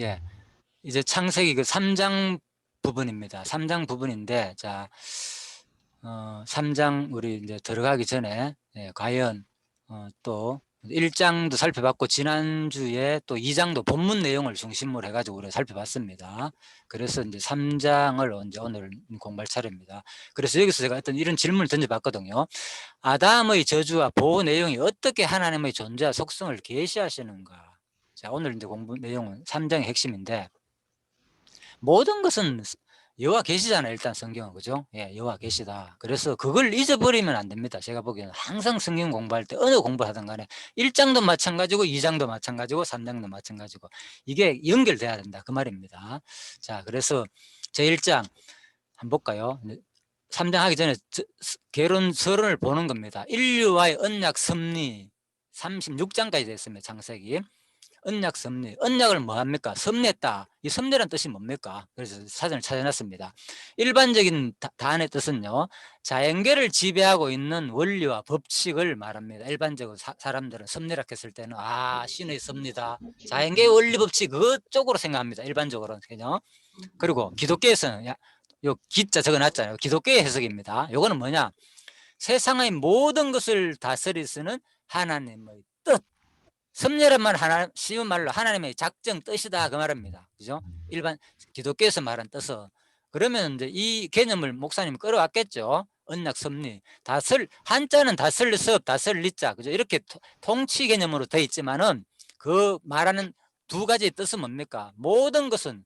예. 이제 창세기 그 3장 부분입니다. 3장 부분인데, 자, 어, 3장 우리 이제 들어가기 전에, 예, 과연, 어, 또 1장도 살펴봤고, 지난주에 또 2장도 본문 내용을 중심으로 해 가지고 우리가 살펴봤습니다. 그래서 이제 3장을 이제 오늘 공부할 차례입니다. 그래서 여기서 제가 어떤 이런 질문을 던져 봤거든요. 아담의 저주와 보호 내용이 어떻게 하나님의 존재와 속성을 계시하시는가? 자, 오늘 이제 공부 내용은 3장의 핵심인데, 모든 것은 여호와 계시잖아요. 일단 성경은 그죠? 예, 여호와 계시다. 그래서 그걸 잊어버리면 안 됩니다. 제가 보기에는 항상 성경 공부할 때 어느 공부 하든 간에 1장도 마찬가지고 2장도 마찬가지고 3장도 마찬가지고 이게 연결돼야 된다. 그 말입니다. 자, 그래서 제 1장 한번 볼까요? 3장 하기 전에 저, 개론 서론을 보는 겁니다. 인류와의 언약 섭리 36장까지 됐습니다. 창세기. 언약 섭리. 언약을 뭐 합니까? 섭리했다. 이 섭리란 뜻이 뭡니까? 그래서 사전을 찾아놨습니다. 일반적인 다, 단의 뜻은요. 자연계를 지배하고 있는 원리와 법칙을 말합니다. 일반적으로 사, 람들은 섭리라 했을 때는 아 신의 섭리다. 자연계의 원리 법칙 그쪽으로 생각합니다. 일반적으로는 그죠? 그리고 기독교에서는 야, 요 기자 적어놨잖아요. 기독교의 해석입니다. 요거는 뭐냐? 세상의 모든 것을 다스리시는 하나님의 뜻. 섭리란 말 하나 쉬운 말로 하나님의 작정 뜻이다 그 말입니다. 그죠? 일반 기독교에서 말한 뜻은 그러면 이제 이 개념을 목사님 끌어왔겠죠. 언약 섭리 다슬 한자는 다슬 섭 다슬 리자 그죠? 이렇게 통치 개념으로 돼 있지만은 그 말하는 두 가지 뜻은 뭡니까? 모든 것은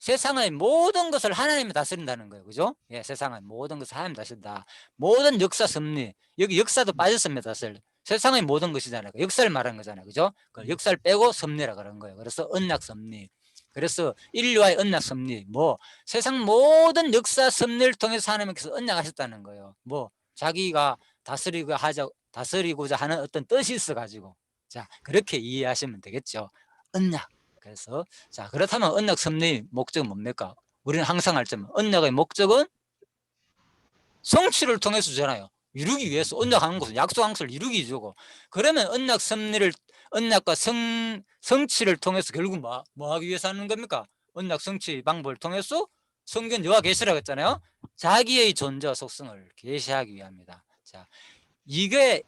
세상의 모든 것을 하나님이 다스린다는 거예요. 그죠? 예, 세상의 모든 것을 하나님 다스린다. 모든 역사 섭리. 여기 역사도 빠졌습니다. 사실. 세상의 모든 것이잖아요. 역사를 말하는 거잖아요. 그죠? 그 역사를 빼고 섭리라 그런 거예요. 그래서 언약 섭리. 그래서 인류와의 언약 섭리. 뭐 세상 모든 역사 섭리를 통해서 하나님께서 언약하셨다는 거예요. 뭐 자기가 다스리고 하자 다스리고자 하는 어떤 뜻이 있어 가지고 자, 그렇게 이해하시면 되겠죠. 언약. 그래서 자, 그렇다면 언약 섭리 목적은 뭡니까? 우리는 항상 알지만 언약의 목적은 성취를 통해서 주잖아요. 이루기 위해서 언약하는 것은 약속한 것을 이루기 위해서 그러면 언약 섭리를 언약과 성, 성취를 통해서 결국 뭐, 뭐 하기 위해서 하는 겁니까? 언약 성취 방법을 통해서 성경 여호와 계시라고 했잖아요. 자기의 존재와 속성을 계시하기 위함이다. 자, 이게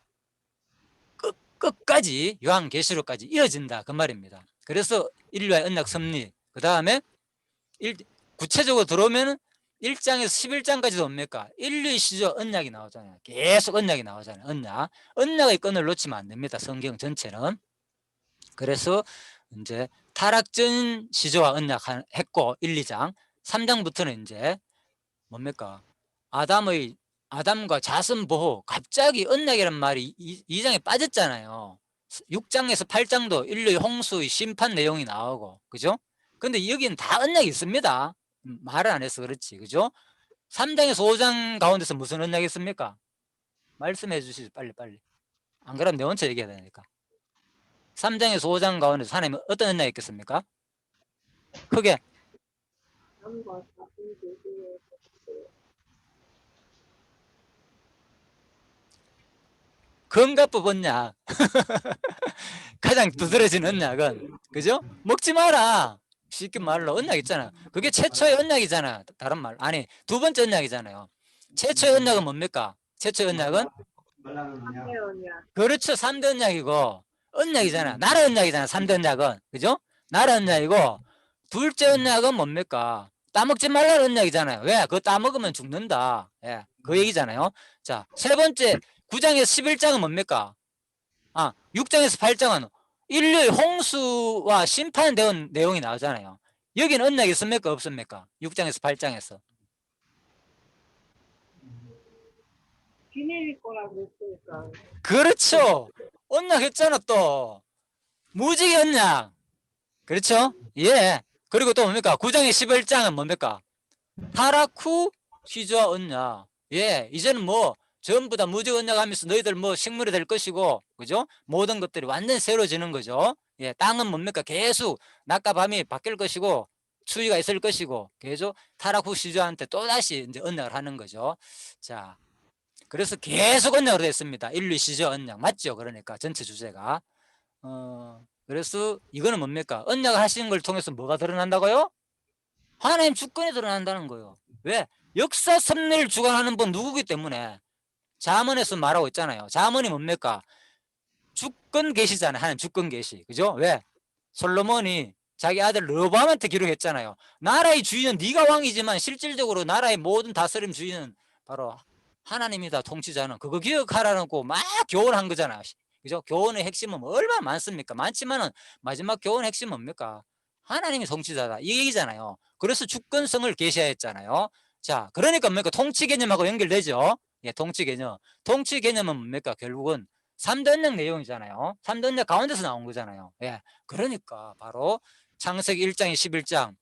끝, 끝까지 요한 계시록까지 이어진다 그 말입니다. 그래서 인류의 언약 섭리 그 다음에 구체적으로 들어오면 1장에서 11장까지도 뭡니까? 인류의 시조 언약이 나오잖아요. 계속 언약이 나오잖아요. 언약. 언약의 끈을 놓치면 안 됩니다. 성경 전체는. 그래서 이제 타락전 시조와 언약 했고 1, 2장. 3장부터는 이제 뭡니까? 아담의 아담과 자손 보호 갑자기 언약이란 말이 2, 장에 빠졌잖아요. 6장에서 8장도 인류의 홍수의 심판 내용이 나오고 그죠? 근데 여기는 다 언약이 있습니다. 말을 안 해서 그렇지 그죠? 3장에서 5장 가운데서 무슨 언약이 있습니까? 말씀해 주시죠 빨리 빨리. 안 그러면 내 혼자 얘기해야 되니까. 3장에서 5장 가운데서 하나님 어떤 언약이 있겠습니까? 크게. 건강법 언약 가장 두드러진 언약은 그죠? 먹지 마라 쉽게 말로 언약 있잖아. 그게 최초의 언약이잖아. 다른 말. 아니, 두 번째 언약이잖아요. 최초의 언약은 뭡니까? 최초의 언약은? 그렇죠. 3대 언약이고, 언약이잖아. 나라 언약이잖아. 3대 언약은. 그죠? 나라 언약이고, 둘째 언약은 뭡니까? 따먹지 말라는 언약이잖아요. 왜? 그거 따먹으면 죽는다. 예. 그 얘기잖아요. 자, 세 번째, 9장에서 11장은 뭡니까? 아, 6장에서 8장은 인류의 홍수와 심판 대원 내용이 나오잖아요. 여기는 언약이 있습니까? 없습니까? 6장에서 8장에서. 비밀일 거라고 그랬으니까. 그렇죠. 언약 했잖아 또. 무지개 언약. 그렇죠? 예. 그리고 또 뭡니까? 9장의 11장은 뭡니까? 타락 후 시조와 언약. 예. 이제는 뭐 전부 다 무지 언약하면서 너희들 뭐 식물이 될 것이고 그죠? 모든 것들이 완전 새로지는 거죠. 예, 땅은 뭡니까? 계속 낮과 밤이 바뀔 것이고 추위가 있을 것이고 계속 타락 후 시조한테 또다시 이제 언약을 하는 거죠. 자, 그래서 계속 언약으로 됐습니다. 인류 시조 언약 맞죠? 그러니까 전체 주제가 어, 그래서 이거는 뭡니까? 언약을 하시는 걸 통해서 뭐가 드러난다고요? 하나님 주권이 드러난다는 거예요. 왜? 역사 섭리를 주관하는 분 누구기 때문에 자문에서 말하고 있잖아요. 자문이 뭡니까? 주권 계시잖아요. 하나님 주권 계시. 그죠? 왜? 솔로몬이 자기 아들 르밤한테 기록했잖아요. 나라의 주인은 네가 왕이지만 실질적으로 나라의 모든 다스림 주인은 바로 하나님이다. 통치자는 그거 기억하라고 막 교훈한 거잖아요. 그죠? 교훈의 핵심은 뭐 얼마나 많습니까? 많지만은 마지막 교훈 핵심 뭡니까? 하나님이 통치자다. 이 얘기잖아요. 그래서 주권성을 계시했잖아요. 자, 그러니까 뭡니까? 통치 개념하고 연결되죠. 예, 통치 개념. 통치 개념은 뭡니까? 결국은 삼대 언약 내용이잖아요. 삼대 언약 가운데서 나온 거잖아요. 예. 그러니까 바로 창세기 1장 21장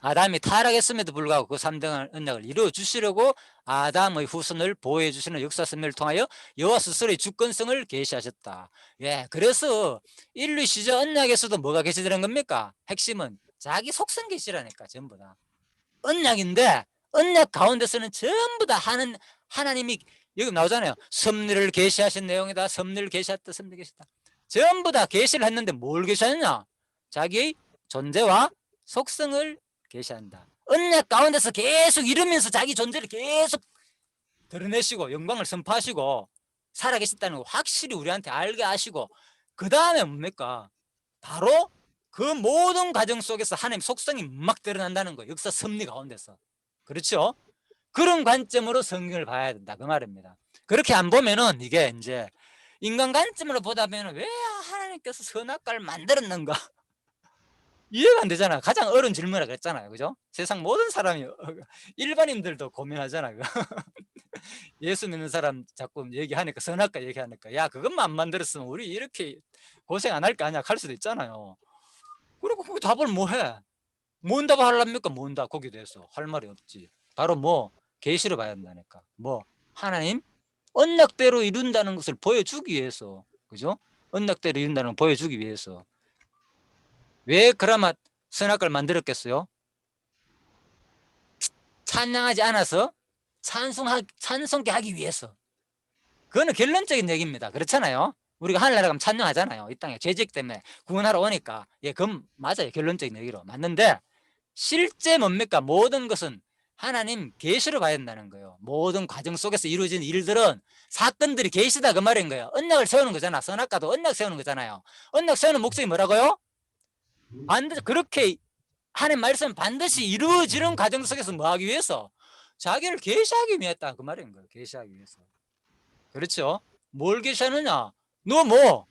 아담이 타락했음에도 불구하고 그 3대 언약을 이루어 주시려고 아담의 후손을 보호해 주시는 역사 섭리를 통하여 여호와 스스로의 주권성을 계시하셨다. 예. 그래서 인류 시저 언약에서도 뭐가 계시되는 겁니까? 핵심은 자기 속성 계시라니까 전부 다. 언약인데 언약 가운데서는 전부 다 하는 하나님이 여기 나오잖아요. 섭리를 계시하신 내용이다. 섭리를 계시했다. 섭리 계시다. 전부 다 계시를 했는데 뭘 계시하느냐? 자기의 존재와 속성을 계시한다. 언약 가운데서 계속 이루면서 자기 존재를 계속 드러내시고 영광을 선포하시고 살아계셨다는 거 확실히 우리한테 알게 하시고 그 다음에 뭡니까? 바로 그 모든 과정 속에서 하나님 속성이 막 드러난다는 거예요. 역사 섭리 가운데서. 그렇죠? 그런 관점으로 성경을 봐야 된다. 그 말입니다. 그렇게 안 보면은 이게 이제 인간 관점으로 보다 보면 왜 하나님께서 선악과를 만들었는가? 이해가 안 되잖아. 가장 어려운 질문이라 그랬잖아요. 그죠? 세상 모든 사람이 어, 일반인들도 고민하잖아요. 예수 믿는 사람 자꾸 얘기하니까 선악과 얘기하니까 야 그것만 안 만들었으면 우리 이렇게 고생 안 할 거 아니야 할 수도 있잖아요. 그리고 그 답을 뭐 해? 뭔 답을 하려니까 뭔답 거기에 대해서. 할 말이 없지. 바로 뭐 계시를 봐야 한다니까. 뭐 하나님 언약대로 이룬다는 것을 보여주기 위해서. 그죠? 언약대로 이룬다는 걸 보여주기 위해서. 왜 그라마 선악과를 만들었겠어요? 찬양하지 않아서 찬송하, 찬송케 하기 위해서. 그거는 결론적인 얘기입니다. 그렇잖아요? 우리가 하늘나라 가면 찬양하잖아요. 이 땅에 죄직 때문에 구원하러 오니까. 예, 그건 맞아요. 결론적인 얘기로. 맞는데 실제 뭡니까? 모든 것은 하나님 계시를 봐야 된다는 거예요. 모든 과정 속에서 이루어진 일들은 사건들이 계시다 그 말인 거예요. 언약을 세우는 거잖아. 선악과도 언약 세우는 거잖아요. 언약 세우는 목적이 뭐라고요? 반드시 그렇게 하나님 말씀 반드시 이루어지는 과정 속에서 뭐 하기 위해서? 자기를 계시하기 위했다 그 말인 거예요. 계시하기 위해서. 그렇죠? 뭘 계시하느냐? 너 뭐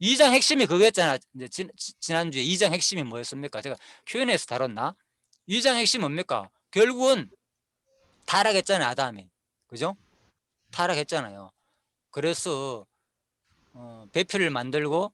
2장 핵심이 그거였잖아. 이제 지, 지난주에 2장 핵심이 뭐였습니까? 제가 Q&A에서 다뤘나? 2장 핵심 뭡니까? 결국은 타락했잖아요 아담이. 그죠? 타락했잖아요. 그래서 어, 배표를 만들고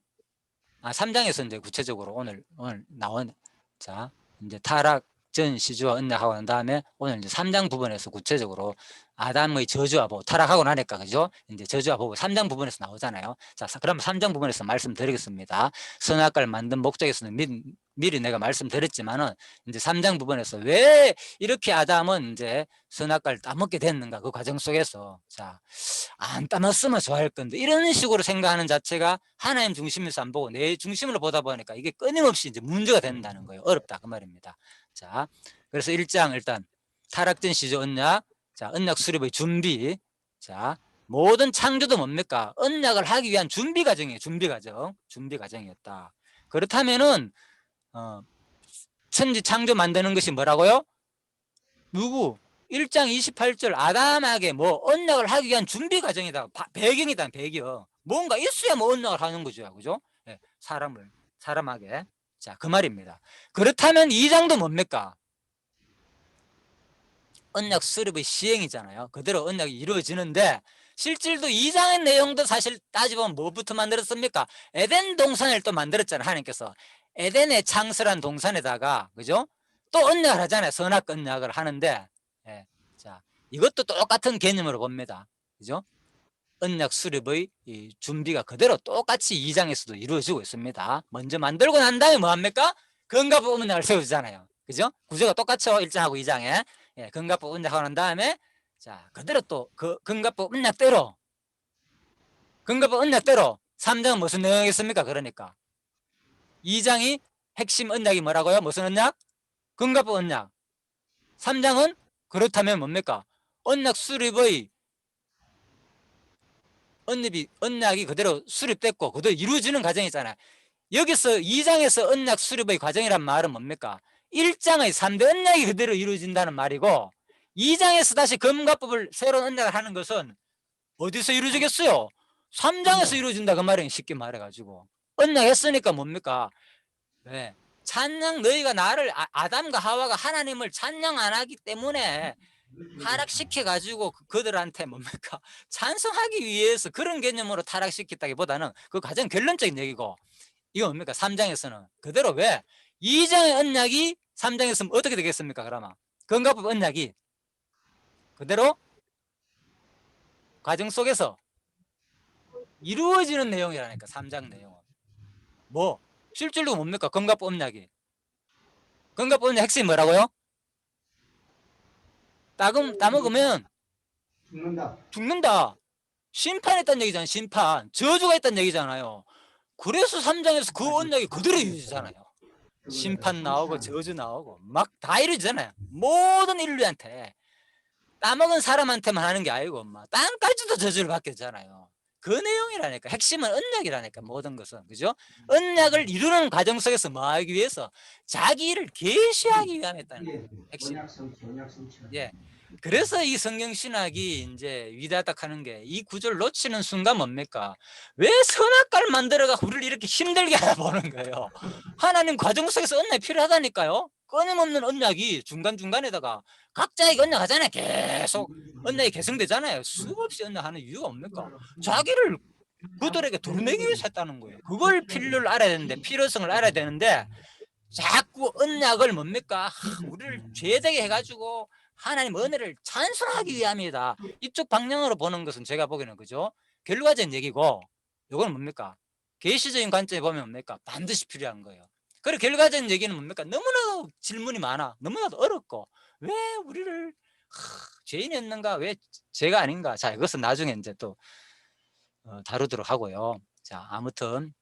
아 3장에서 이제 구체적으로 오늘 오늘 나온 자 이제 타락 전 시주와 언약하고 난 다음에 오늘 이제 3장 부분에서 구체적으로 아담의 저주와 보고 타락하고 나니까 그죠? 이제 저주와 보고 3장 부분에서 나오잖아요. 자, 그럼 3장 부분에서 말씀드리겠습니다. 선악과를 만든 목적에서는 미, 미리 내가 말씀드렸지만은 이제 3장 부분에서 왜 이렇게 아담은 이제 선악과를 따먹게 됐는가 그 과정 속에서 자, 안 따먹었으면 좋아할 건데 이런 식으로 생각하는 자체가 하나님 중심에서 안 보고 내 중심으로 보다 보니까 이게 끊임없이 이제 문제가 된다는 거예요. 어렵다 그 말입니다. 자, 그래서 1장 일단 타락된 시조 언약, 자, 언약 수립의 준비, 자, 모든 창조도 뭡니까? 언약을 하기 위한 준비 과정이에요. 준비 과정, 준비 과정이었다. 그렇다면은 어, 천지 창조 만드는 것이 뭐라고요? 누구? 1장 28절 아담에게 뭐 언약을 하기 위한 준비 과정이다. 바- 배경이다. 배경. 뭔가 있어야 뭐 언약을 하는 거죠. 그죠? 예, 사람을 사람에게. 자, 그 말입니다. 그렇다면 2장도 뭡니까? 언약 수립의 시행이잖아요. 그대로 언약이 이루어지는데 실질도 2장의 내용도 사실 따지보면 뭐부터 만들었습니까? 에덴 동산을 또 만들었잖아요. 하나님께서. 에덴의 창설한 동산에다가 그죠? 또 언약을 하잖아요. 선악 언약을 하는데 예, 자 이것도 똑같은 개념으로 봅니다. 그죠? 언약 수립의 이 준비가 그대로 똑같이 2장에서도 이루어지고 있습니다. 먼저 만들고 난 다음에 뭐합니까? 건가부 언약을 세우잖아요. 그죠? 구조가 똑같죠. 1장하고 2장에. 예, 건가부 언약하고 난 다음에 자 그대로 또그 건가부 언약대로 건가부 언약대로 3장은 무슨 내용이겠습니까? 그러니까 2장이 핵심 언약이 뭐라고요? 무슨 언약? 금가법 언약 3장은 그렇다면 뭡니까? 언약 수립의 언립이 언약이 그대로 수립됐고 그대로 이루어지는 과정이잖아요. 여기서 2장에서 언약 수립의 과정이란 말은 뭡니까? 1장의 3대 언약이 그대로 이루어진다는 말이고 2장에서 다시 금가법을 새로운 언약을 하는 것은 어디서 이루어지겠어요? 3장에서 이루어진다 그 말이에요. 쉽게 말해가지고 언약했으니까 뭡니까? 네. 찬양 너희가 나를 아, 아담과 하와가 하나님을 찬양 안 하기 때문에 타락시켜 가지고 그들한테 뭡니까 찬성하기 위해서 그런 개념으로 타락시켰다기보다는 그 가장 결론적인 얘기고 이거 뭡니까 3장에서는 그대로 왜 2장의 언약이 3장에서 어떻게 되겠습니까 그러면 건가법 언약이 그대로 과정 속에서 이루어지는 내용이라니까 3장 내용은 뭐 실질로 뭡니까 건가법 언약이 건가법 언약 핵심이 뭐라고요? 따금, 따먹으면 죽는다. 죽는다. 심판했다는 얘기잖아요. 심판. 저주가 있다는 얘기잖아요. 그래서 3장에서 그 언약이 그대로 이루어지잖아요. 심판 나오고 저주 나오고 막 다 이루어지잖아요. 모든 인류한테 따먹은 사람한테만 하는 게 아니고 막 땅까지도 저주를 받게 되잖아요. 그 내용이라니까 핵심은 언약이라니까 모든 것은 그죠? 언약을 이루는 과정 속에서 뭐 하기 위해서 자기 일을 계시하기 위함 했다는 거예요. 핵심. 예. 그래서 이 성경 신학이 이제 위대하다 하는 게 이 구절을 놓치는 순간 뭡니까? 왜 선악과를 만들어가 우리를 이렇게 힘들게 하나 보는 거예요. 하나님 과정 속에서 언약이 필요하다니까요. 끊임없는 언약이 중간중간에다가 각자에게 언약하잖아요. 계속 언약이 개성되잖아요. 수없이 언약하는 이유가 뭡니까? 자기를 그들에게 도려내기 위해서 했다는 거예요. 그걸 필요를 알아야 되는데 필요성을 알아야 되는데 자꾸 언약을 뭡니까? 하, 우리를 죄되게 해가지고 하나님 은혜를 찬송하기 위함이다. 이쪽 방향으로 보는 것은 제가 보기에는 그죠? 결과적인 얘기고 이건 뭡니까? 계시적인 관점에 보면 뭡니까? 반드시 필요한 거예요. 그리고 결과적인 얘기는 뭡니까? 너무나도 질문이 많아. 너무나도 어렵고 왜 우리를 하, 죄인이었는가? 왜 죄가 아닌가? 자 이것은 나중에 이제 또 어, 다루도록 하고요. 자 아무튼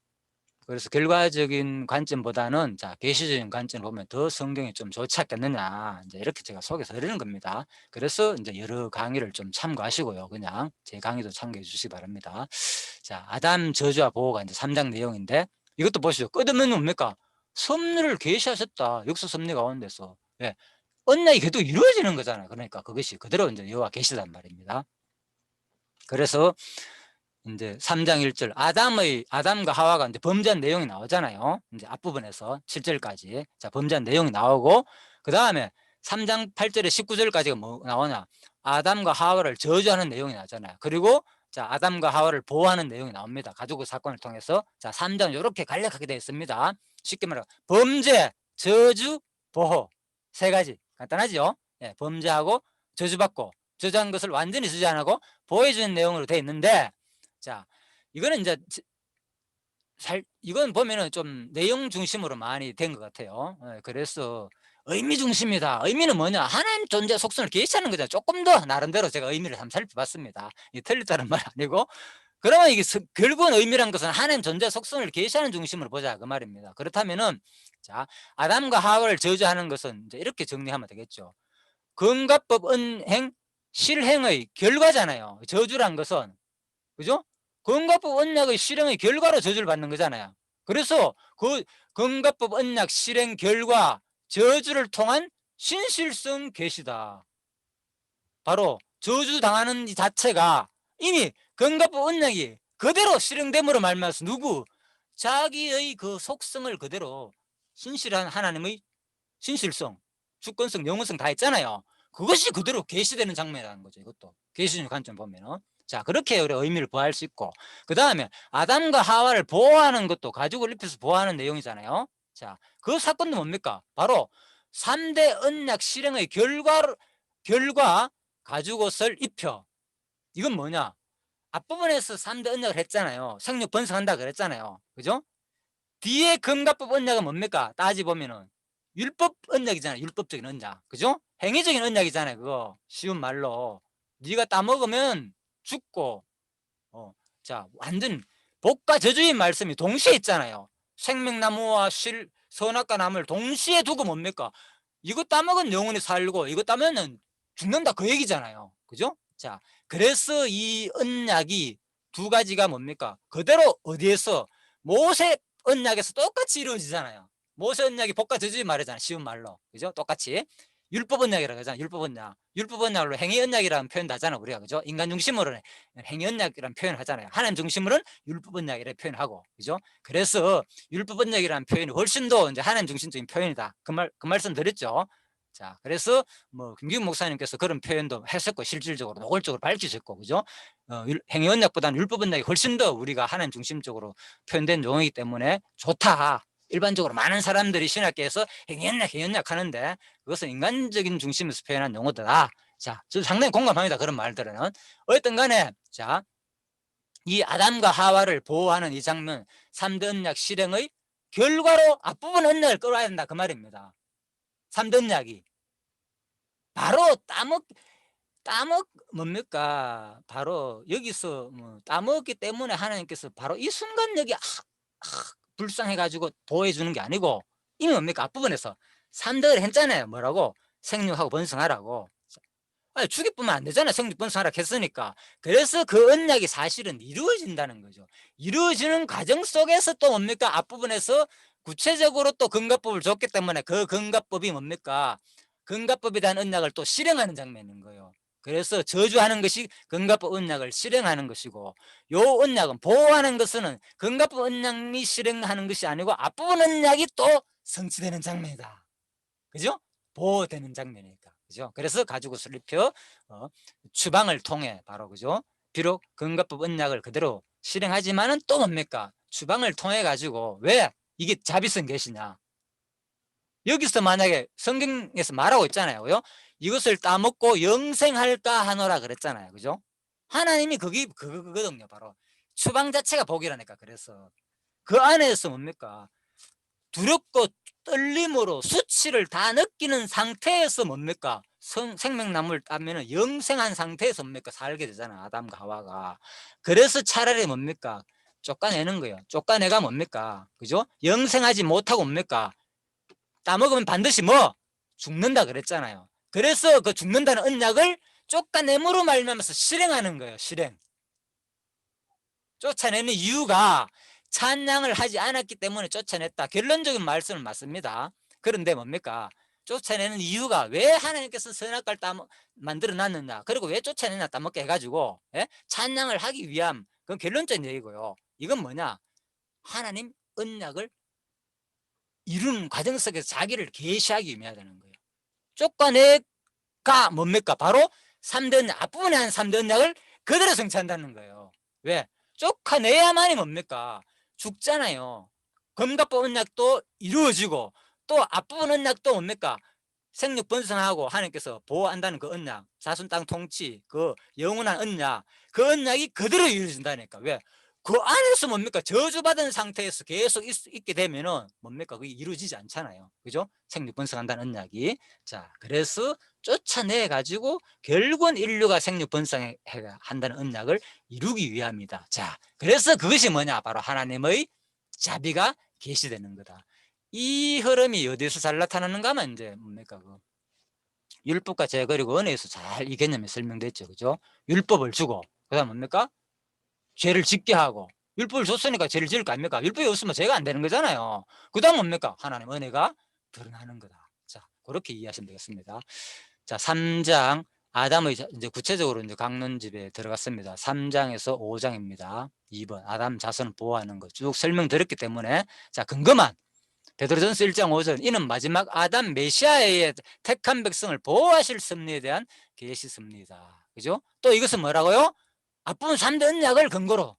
그래서 결과적인 관점보다는 자 계시적인 관점을 보면 더 성경이 좀 좋지 않겠느냐 이제 이렇게 제가 속에서 드리는 겁니다. 그래서 이제 여러 강의를 좀 참고하시고요. 그냥 제 강의도 참고해 주시기 바랍니다. 자 아담 저주와 보호가 이제 3장 내용인데 이것도 보시죠. 끝없는 뭡니까? 섭리를 계시하셨다. 역사 섭리 가운데서 예. 언약이 계속 이루어지는 거잖아요. 그러니까 그것이 그대로 이제 여호와 계시단 말입니다. 그래서 이제 3장 1절 아담의 아담과 하와가 이제 범죄한 내용이 나오잖아요. 이제 앞부분에서 7절까지 자 범죄한 내용이 나오고 그 다음에 3장 8절에 19절까지가 뭐 나오냐 아담과 하와를 저주하는 내용이 나잖아요. 그리고 자 아담과 하와를 보호하는 내용이 나옵니다. 가족 사건을 통해서 자 3장 이렇게 간략하게 되어 있습니다. 쉽게 말하면 범죄, 저주, 보호 세 가지 간단하죠? 예, 범죄하고 저주받고 저주한 것을 완전히 저주 안 하고 보호해주는 내용으로 되어 있는데 자, 이거는 이제 지- 살 이건 보면은 좀 내용 중심으로 많이 된 것 같아요. 예, 그래서 의미 중심이다. 의미는 뭐냐? 하나님 존재 속성을 계시하는 거죠. 조금 더 나름대로 제가 의미를 한번 살펴봤습니다. 이 틀렸다는 말 아니고. 그러면 이게 스- 결국은 의미란 것은 하나님 존재 속성을 계시하는 중심으로 보자 그 말입니다. 그렇다면은 자 아담과 하와를 저주하는 것은 이제 이렇게 정리하면 되겠죠. 금가법 은행 실행의 결과잖아요. 저주란 것은 그죠? 건가법 언약의 실행의 결과로 저주를 받는 거잖아요. 그래서 그 건가법 언약 실행 결과 저주를 통한 신실성 계시다. 바로 저주 당하는 이 자체가 이미 건가법 언약이 그대로 실행됨으로 말미암아서 누구 자기의 그 속성을 그대로 신실한 하나님의 신실성, 주권성, 영원성 다 있잖아요. 그것이 그대로 계시되는 장면이라는 거죠. 이것도 계시적인 관점 보면은 자 그렇게 우리 의미를 부여할 수 있고 그 다음에 아담과 하와를 보호하는 것도 가죽을 입혀서 보호하는 내용이잖아요. 자그 사건도 뭡니까? 바로 3대 언약 실행의 결과 결과 가죽 옷을 입혀 이건 뭐냐? 앞부분에서 3대 언약을 했잖아요. 생육 번성한다 그랬잖아요. 그죠? 뒤에 금가법 언약은 뭡니까? 따지 보면은 율법 언약이잖아요. 율법적인 언약. 그죠? 행위적인 언약이잖아요. 그거 쉬운 말로 네가 따먹으면 죽고 어, 자 완전 복과 저주의 말씀이 동시에 있잖아요. 생명나무와 실, 선악과 나무를 동시에 두고 뭡니까? 이거 따먹은 영혼이 살고 이거 따면은 죽는다 그 얘기잖아요. 그죠? 자, 그래서 이 언약이 두 가지가 뭡니까? 그대로 어디에서 모세 언약에서 똑같이 이루어지잖아요. 모세 언약이 복과 저주의 말이잖아요. 쉬운 말로. 그죠? 똑같이. 율법 언약이라고 하잖아요. 율법 언약. 율법 언약으로 행위 언약이라는 표현도 하잖아요. 우리가. 그죠? 인간 중심으로는 행위 언약이라는 표현을 하잖아요. 하나님 중심으로는 율법 언약이라는 표현을 하고. 그죠? 그래서 율법 언약이라는 표현이 훨씬 더 이제 하나님 중심적인 표현이다. 그 말, 그 말씀 드렸죠. 자, 그래서 뭐 김기훈 목사님께서 그런 표현도 했었고 실질적으로 노골적으로 밝히셨고 그죠? 어, 율- 행위 언약보다는 율법 언약이 훨씬 더 우리가 하나님 중심적으로 표현된 용어이기 때문에 좋다. 일반적으로 많은 사람들이 신학계에서 행위 언약 하는데 그것은 인간적인 중심에서 표현한 용어다. 자, 저 상당히 공감합니다. 그런 말들은. 어쨌든 간에 자, 이 아담과 하와를 보호하는 이 장면 3대 언약 실행의 결과로 앞부분 언약을 끌어야 된다 그 말입니다. 3대 언약이 바로 따먹 따먹 뭡니까? 바로 여기서 뭐 따먹기 때문에 하나님께서 바로 이 순간 여기 아, 아, 불쌍해 가지고 보호해 주는 게 아니고 이미 뭡니까? 앞부분에서 3대를 했잖아요. 뭐라고? 생육하고 번성하라고. 아니, 죽이뿐만 안 되잖아요. 생육 번성하라 했으니까. 그래서 그 언약이 사실은 이루어진다는 거죠. 이루어지는 과정 속에서 또 뭡니까? 앞부분에서 구체적으로 또 근가법을 줬기 때문에 그 근가법이 뭡니까? 근가법에 대한 언약을 또 실행하는 장면인 거예요. 그래서 저주하는 것이 근가법 언약을 실행하는 것이고 요 언약은 보호하는 것은 근가법 언약이 실행하는 것이 아니고 앞부분 언약이 또 성취되는 장면이다. 그죠? 보호되는 장면이니까. 그죠? 그래서 가지고 슬립혀 어, 추방을 통해 바로 그죠? 비록 근가법 언약을 그대로 실행하지만은 또 뭡니까? 추방을 통해 가지고 왜 이게 자비성 계시냐? 여기서 만약에 성경에서 말하고 있잖아요. 요 이것을 따먹고 영생할까 하노라 그랬잖아요. 그죠? 하나님이 그게 그거 그거든요. 바로 추방 자체가 복이라니까. 그래서 그 안에서 뭡니까? 두렵고 떨림으로 수치를 다 느끼는 상태에서 뭡니까? 성, 생명나무를 따면은 영생한 상태에서 뭡니까? 살게 되잖아. 아담과 하와가. 그래서 차라리 뭡니까? 쫓아내는 거예요. 쫓아내가 뭡니까? 그죠? 영생하지 못하고 뭡니까? 따먹으면 반드시 뭐? 죽는다 그랬잖아요. 그래서 그 죽는다는 언약을 쫓아내므로 말미암아서 실행하는 거예요. 실행. 쫓아내는 이유가 찬양을 하지 않았기 때문에 쫓아냈다. 결론적인 말씀은 맞습니다. 그런데 뭡니까? 쫓아내는 이유가 왜 하나님께서 선악과를 따 만들어 놨느냐 그리고 왜 쫓아내냐 따먹게 해가지고 예? 찬양을 하기 위함 그건 결론적인 얘기고요 이건 뭐냐 하나님 언약을 이루는 과정 속에서 자기를 계시하기 위하다는 거예요 쫓아내가 뭡니까 바로 3대 언약 앞부분에 한 3대 언약을 그대로 성취한다는 거예요 왜? 쫓아내야만이 뭡니까 죽잖아요 검갑법 언약도 이루어지고 또 앞부분 언약도 뭡니까? 생육 번성하고 하나님께서 보호한다는 그 언약, 자손 땅 통치, 그 영원한 언약, 그 언약이 그대로 이루어진다니까. 왜? 그 안에서 뭡니까? 저주받은 상태에서 계속 있, 게 되면은 뭡니까? 그게 이루어지지 않잖아요. 그죠? 생육 번성한다는 언약이. 자, 그래서 쫓아내 가지고 결국은 인류가 생육 번성해 한다는 언약을 이루기 위함이다. 자, 그래서 그것이 뭐냐? 바로 하나님의 자비가 계시되는 거다. 이 흐름이 어디서 잘 나타나는가 하면 이제 뭡니까 그 율법과 제그리고 은혜에서 잘 이 개념이 설명됐죠 그죠 율법을 주고 그 다음 뭡니까 죄를 짓게 하고 율법을 줬으니까 죄를 지을 거 아닙니까? 율법이 없으면 죄가 안 되는 거잖아요. 그 다음 뭡니까? 하나님 은혜가 드러나는 거다. 자 그렇게 이해하시면 되겠습니다. 자 3장 아담의 자- 이제 구체적으로 이제 강론집에 들어갔습니다. 3장에서 5장입니다. 2번. 아담 자손을 보호하는 거쭉 설명드렸기 때문에 자 근거만. 베드로전서 1장 5절. 이는 마지막 아담 메시아의 택한 백성을 보호하실 섭리에 대한 계시 섭리다. 그죠? 또 이것은 뭐라고요? 앞부분 3대 언약을 근거로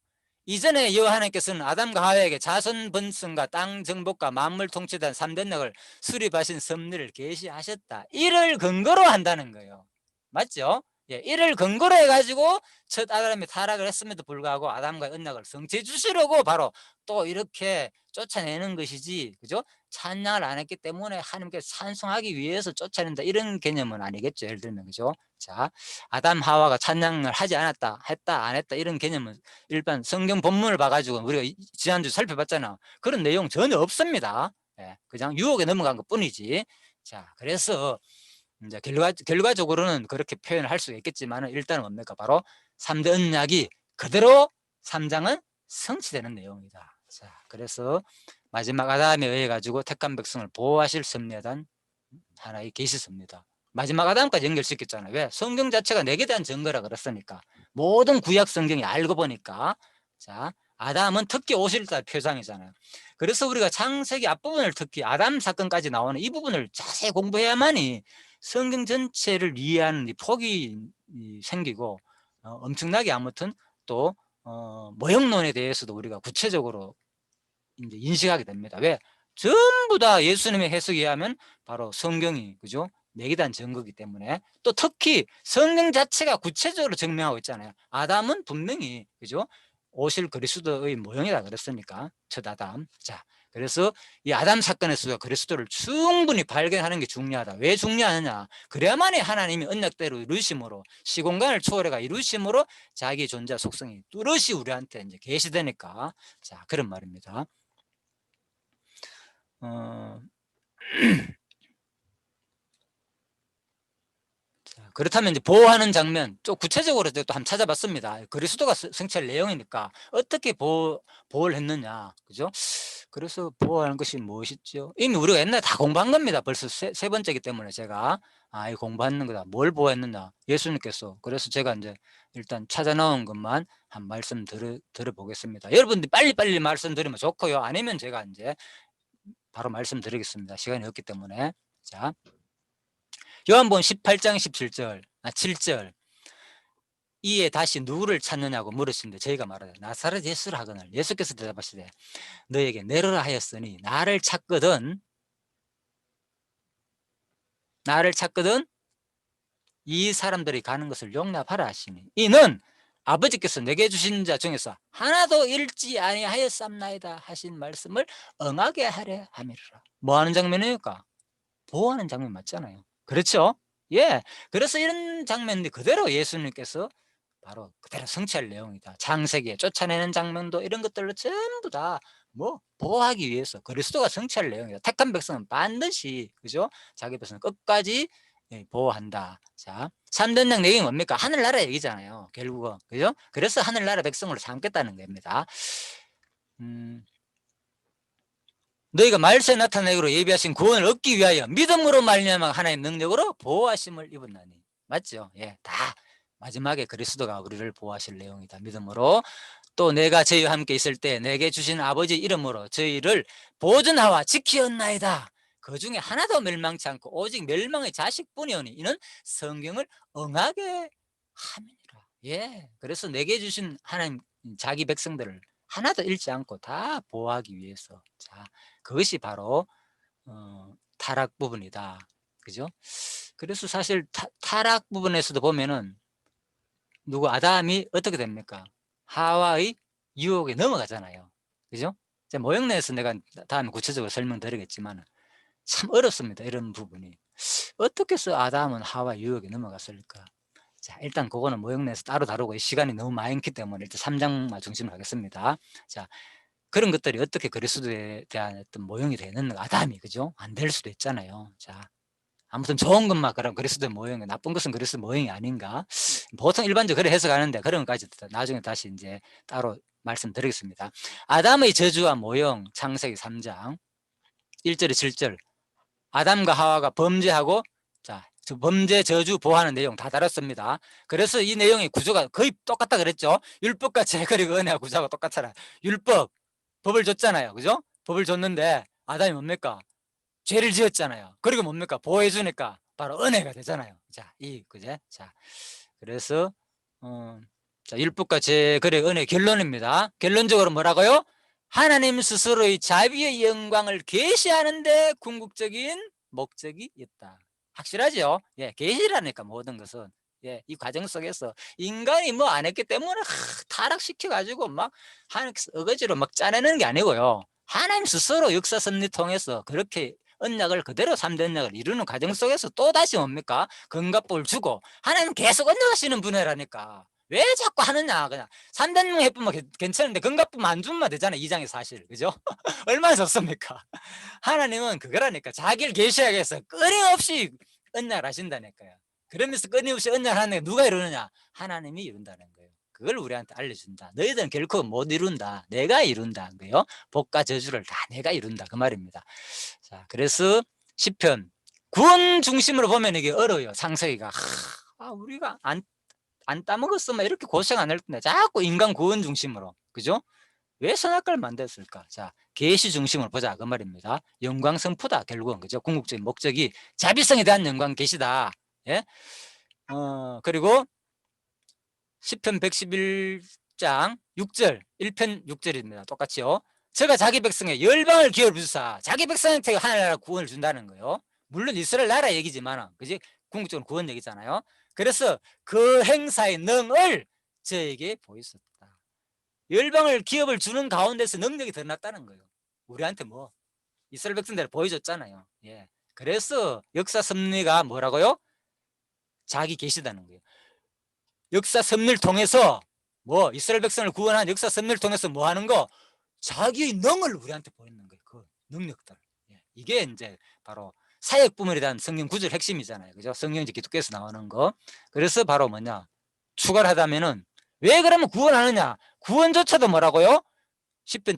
이전에 여호와 하나님께서는 아담과 하와에게 자손 번성과 땅 정복과 만물 대한 3대 언약을 수립하신 섭리를 계시하셨다. 이를 근거로 한다는 거예요. 맞죠? 예, 이를 근거로 해가지고 첫 아담이 타락을 했음에도 불구하고 아담과의 언약을 성취해 주시려고 바로 또 이렇게 쫓아내는 것이지, 그죠? 찬양을 안 했기 때문에 하나님께 찬송하기 위해서 쫓아낸다 이런 개념은 아니겠죠. 예를 들면 그죠? 자, 아담 하와가 찬양을 하지 않았다, 했다, 안 했다 이런 개념은 일반 성경 본문을 봐가지고 우리가 이- 지난주 살펴봤잖아. 그런 내용 전혀 없습니다. 예, 그냥 유혹에 넘어간 것 뿐이지. 자, 그래서 이제 결과, 결과적으로는 그렇게 표현을 할 수가 있겠지만 일단은 뭡니까? 바로 3대 언약이 그대로 3장은 성취되는 내용이다. 자, 그래서 마지막 아담에 의해 가지고 택한 백성을 보호하실 섭리하단 하나의 계시섭니다. 마지막 아담까지 연결시켰잖아요. 왜? 성경 자체가 내게 대한 증거라 그랬으니까. 모든 구약 성경이 알고 보니까 자, 아담은 특히 오실자 표상이잖아요. 그래서 우리가 창세기 앞부분을 특히 아담 사건까지 나오는 이 부분을 자세히 공부해야만이 성경 전체를 이해하는 이 폭이 이 생기고 어, 엄청나게 아무튼 또 어, 모형론에 대해서도 우리가 구체적으로 이제 인식하게 됩니다. 왜? 전부 다 예수님의 해석에 의하면 바로 성경이 그죠? 내게 대한 증거이기 때문에 또 특히 성경 자체가 구체적으로 증명하고 있잖아요. 아담은 분명히 그죠? 오실 그리스도의 모형이다 그랬으니까 첫 아담. 자, 그래서 이 아담 사건에서 그리스도를 충분히 발견하는 게 중요하다. 왜 중요하느냐? 그래야만이 하나님이 언약대로 이루심으로 시공간을 초월해가 이루심으로 자기 존재 속성이 뚜렷이 우리한테 이제 계시되니까 자 그런 말입니다. 어, 그렇다면 이제 보호하는 장면 좀 구체적으로 또 한번 찾아봤습니다. 그리스도가 스- 성취할 내용이니까 어떻게 보호, 보호를 했느냐, 그죠? 그래서 보호하는 것이 무엇이죠? 이미 우리가 옛날에 다 공부한 겁니다. 벌써 세, 세 번째이기 때문에 제가 아, 이 공부하는 거다. 뭘 보호했느냐? 예수님께서. 그래서 제가 이제 일단 찾아 나온 것만 한 말씀 들어, 들어보겠습니다. 여러분들 빨리빨리 말씀드리면 좋고요. 아니면 제가 이제 바로 말씀드리겠습니다. 시간이 없기 때문에. 자. 요한복음 18장 17절, 아 7절. 이에 다시 누구를 찾느냐고 물으시는데 저희가 말하되 나사렛 예수를 하거늘 예수께서 대답하시되 너에게 내려라 하였으니 나를 찾거든. 나를 찾거든. 이 사람들이 가는 것을 용납하라 하시니 이는 아버지께서 내게 주신 자 중에서 하나도 잃지 아니하였삼나이다 하신 말씀을 응하게 하려 함이라. 뭐 하는 장면이니까? 보호하는 장면 맞잖아요 그렇죠 예 그래서 이런 장면이 그대로 예수님께서 바로 그대로 성취할 내용이다 창세기에 쫓아내는 장면도 이런 것들로 전부 다 뭐 보호하기 위해서 그리스도가 성취할 내용이다 택한 백성은 반드시 그죠 자기 백성은 끝까지 예, 보호한다. 자, 3전장 내용이 뭡니까? 하늘나라 얘기잖아요. 결국은. 그죠? 그래서 하늘나라 백성으로 삼겠다는 겁니다. 음, 너희가 말세에 나타내기로 예비하신 구원을 얻기 위하여 믿음으로 말미암아 하나님 능력으로 보호하심을 입었나니. 맞죠? 예, 다 마지막에 그리스도가 우리를 보호하실 내용이다. 믿음으로. 또 내가 저희와 함께 있을 때 내게 주신 아버지 이름으로 저희를 보존하와 지키었나이다. 그 중에 하나도 멸망치 않고 오직 멸망의 자식뿐이오니 이는 성경을 응하게 함이니라. 예. 그래서 내게 주신 하나님 자기 백성들을 하나도 잃지 않고 다 보호하기 위해서. 자, 그것이 바로 어, 타락 부분이다. 그죠? 그래서 사실 타, 타락 부분에서도 보면은 누구 아담이 어떻게 됩니까? 하와의 유혹에 넘어가잖아요. 그죠? 제 모형 내에서 내가 다음에 구체적으로 설명드리겠지만 참 어렵습니다. 이런 부분이. 어떻게 해서 아담은 하와 유혹에 넘어갔을까? 자, 일단 그거는 모형 내에서 따로 다루고 이 시간이 너무 많기 때문에 일단 3장만 중심으로 하겠습니다. 자, 그런 것들이 어떻게 그리스도에 대한 어떤 모형이 되는 아담이 그죠? 안 될 수도 있잖아요. 자, 아무튼 좋은 것만 그럼 그리스도의 모형이 나쁜 것은 그리스도 모형이 아닌가? 보통 일반적으로 그래 해석하는데 그런 것까지 나중에 다시 이제 따로 말씀드리겠습니다. 아담의 저주와 모형 창세기 3장 1절에 7절 아담과 하와가 범죄하고 범죄 저주 보호하는 내용 다 다뤘습니다. 그래서 이 내용의 구조가 거의 똑같다 그랬죠. 율법과 제거리고 은혜와 구조가 똑같잖아요. 율법 법을 줬잖아요. 그죠? 법을 줬는데 아담이 뭡니까? 죄를 지었잖아요. 그리고 뭡니까? 보호해 주니까 바로 은혜가 되잖아요. 자, 이 그제? 자. 그래서 어 자, 율법과 제거리 은혜 결론입니다. 결론적으로 뭐라고요? 하나님 스스로의 자비의 영광을 계시하는데 궁극적인 목적이 있다. 확실하죠? 예, 계시라니까 모든 것은 예, 이 과정 속에서 인간이 뭐 안 했기 때문에 하, 타락시켜 가지고 막 하나님 어거지로 막 짜내는 게 아니고요. 하나님 스스로 역사 섭리 통해서 그렇게 언약을 그대로 삼대 언약을 이루는 과정 속에서 또 다시 뭡니까? 금갑복을 주고 하나님 계속 언약하시는 분이라니까. 왜 자꾸 하느냐 그냥 해보면 괜- 괜찮은데 금갑복 안 주면 되잖아 이장의 사실 그죠? 얼마나 좋습니까? 하나님은 그거라니까 자기를 계시하게 해서 끊임없이 언약을 하신다니까요. 그러면서 끊임없이 언약을 하는 게 누가 이루느냐? 하나님이 이룬다는 거예요. 그걸 우리한테 알려준다. 너희들은 결코 못 이룬다. 내가 이룬다. 거예요. 복과 저주를 다 내가 이룬다. 그 말입니다. 자, 그래서 시편 구원 중심으로 보면 이게 어려워요. 상세기가 아, 우리가 안, 안 따먹었으면 이렇게 고생 안 할 텐데 자꾸 인간 구원 중심으로 그죠? 왜 선악과를 만들었을까? 자, 계시 중심으로 보자 그 말입니다. 영광 성푸다 결국은 그죠? 궁극적인 목적이 자비성에 대한 영광 계시다. 예? 어, 그리고 시편 111장 6절 1편 6절입니다. 똑같이요. 제가 자기 백성의 열방을 기업을 주사 자기 백성한테 하나나라 구원을 준다는 거예요. 물론 이스라엘 나라 얘기지만 그지 궁극적으로 구원 얘기잖아요. 그래서 그 행사의 능을 저에게 보였었다. 열방을 기업을 주는 가운데서 능력이 드러났다는 거예요. 우리한테 뭐 이스라엘 백성들 보여줬잖아요. 예. 그래서 역사 섭리가 뭐라고요? 자기 계시다는 거예요. 역사 섭리를 통해서 뭐 이스라엘 백성을 구원한 역사 섭리를 통해서 뭐 하는 거? 자기의 능을 우리한테 보이는 거예요. 그 능력들. 예. 이게 이제 바로 사역 부문에 대한 성경 구절 핵심이잖아요. 그죠? 성경지 기독교에서 나오는 거. 그래서 바로 뭐냐? 추가를 하다면은 왜 그러면 구원하느냐? 구원조차도 뭐라고요? 10편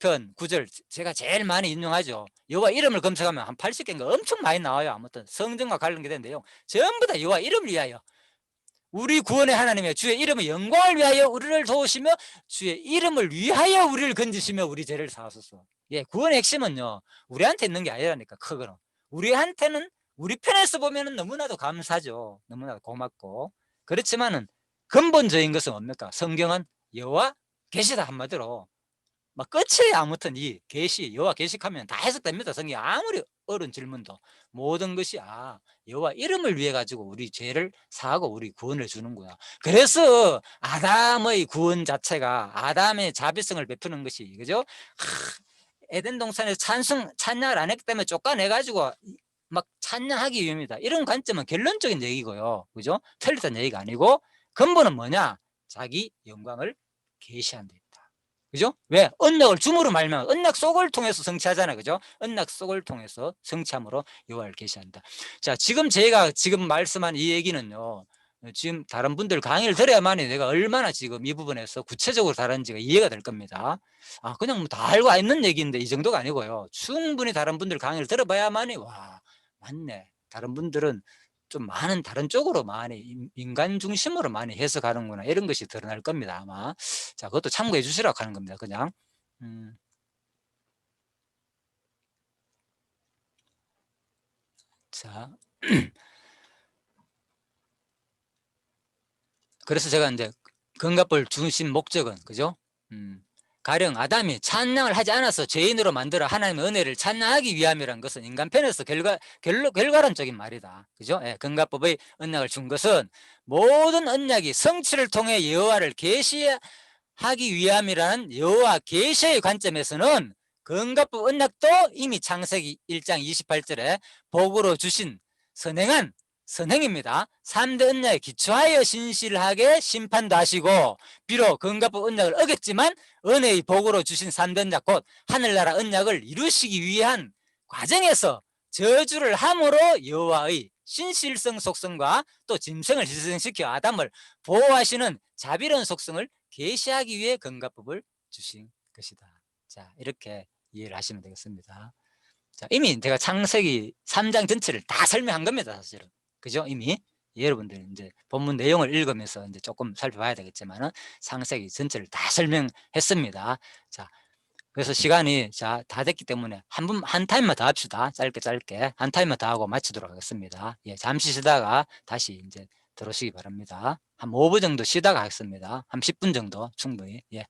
79편 9절 제가 제일 많이 인용하죠. 여호와 이름을 검색하면 한 80개인가 엄청 많이 나와요. 아무튼 성전과 관련된 내용 전부 다 여호와 이름을 위하여 우리 구원의 하나님의 주의 이름의 영광을 위하여 우리를 도우시며 주의 이름을 위하여 우리를 건지시며 우리 죄를 사하소서. 예, 구원의 핵심은요. 우리한테 있는 게 아니라니까 크거는. 우리한테는 우리 편에서 보면 은 너무나도 감사죠. 너무나도 고맙고. 그렇지만은 근본적인 것은 뭡니까? 성경은 여호와 계시다 한마디로 막 끝이 아무튼 이 계시 여호와 계식하면 다 해석됩니다. 성경 아무리 어려운 질문도 모든 것이 아 여호와 이름을 위해 가지고 우리 죄를 사하고 우리 구원을 주는구나. 그래서 아담의 구원 자체가 아담의 자비성을 베푸는 것이 그죠? 하, 에덴 동산에서 찬송 찬양을 안 했기 때문에 쫓아내 가지고 막 찬양하기 위함이다. 이런 관점은 결론적인 얘기고요. 그죠? 틀렸다는 얘기가 아니고 근본은 뭐냐? 자기 영광을 계시한 데 있다. 그죠? 왜? 언약을 줌으로 말면 언약 속을 통해서 성취하잖아요. 그죠? 언약 속을 통해서 성취함으로 여호와를 계시한다. 자, 지금 제가 지금 말씀한 이 얘기는요. 어, 지금 다른 분들 강의를 들어야만이 내가 얼마나 지금 이 부분에서 구체적으로 다른지가 이해가 될 겁니다. 아, 그냥 뭐 다 알고 있는 얘기인데 이 정도가 아니고요. 충분히 다른 분들 강의를 들어봐야만이 와, 맞네. 다른 분들은 좀 많은 다른 쪽으로 많이 인- 인간 중심으로 많이 해석하는구나 이런 것이 드러날 겁니다 아마 자 그것도 참고해 주시라고 하는 겁니다 그냥 음. 자 그래서 제가 이제 건갑을 주신 목적은 그죠 음. 가령 아담이 찬양을 하지 않아서 죄인으로 만들어 하나님의 은혜를 찬양하기 위함이란 것은 인간 편에서 결과 결로, 결과론적인 말이다. 그죠? 예, 건가법의 언약을 준 것은 모든 언약이 성취를 통해 여호와를 계시하기 위함이라는 여호와 계시의 관점에서는 건가법 언약도 이미 창세기 1장 28절에 복으로 주신 선행한 선행입니다. 3대 언약에 기초하여 신실하게 심판도 하시고 비록 건가법 언약을 어겼지만 은혜의 복으로 주신 3대 언약 곧 하늘나라 언약을 이루시기 위한 과정에서 저주를 함으로 여호와의 신실성 속성과 또 짐승을 희생시켜 아담을 보호하시는 자비로운 속성을 계시하기 위해 건가법을 주신 것이다. 자 이렇게 이해를 하시면 되겠습니다. 자 이미 제가 창세기 3장 전체를 다 설명한 겁니다. 사실은 그죠? 이미 여러분들 이제 본문 내용을 읽으면서 이제 조금 살펴봐야 되겠지만은 창세기 전체를 다 설명했습니다. 자, 그래서 시간이 자 다 됐기 때문에 한 분 한 타임만 더 합시다. 짧게 짧게 한 타임만 더 하고 마치도록 하겠습니다. 예, 잠시 쉬다가 다시 이제 들어오시기 바랍니다. 한 5분 정도 쉬다가 하겠습니다. 한 10분 정도 충분히 예.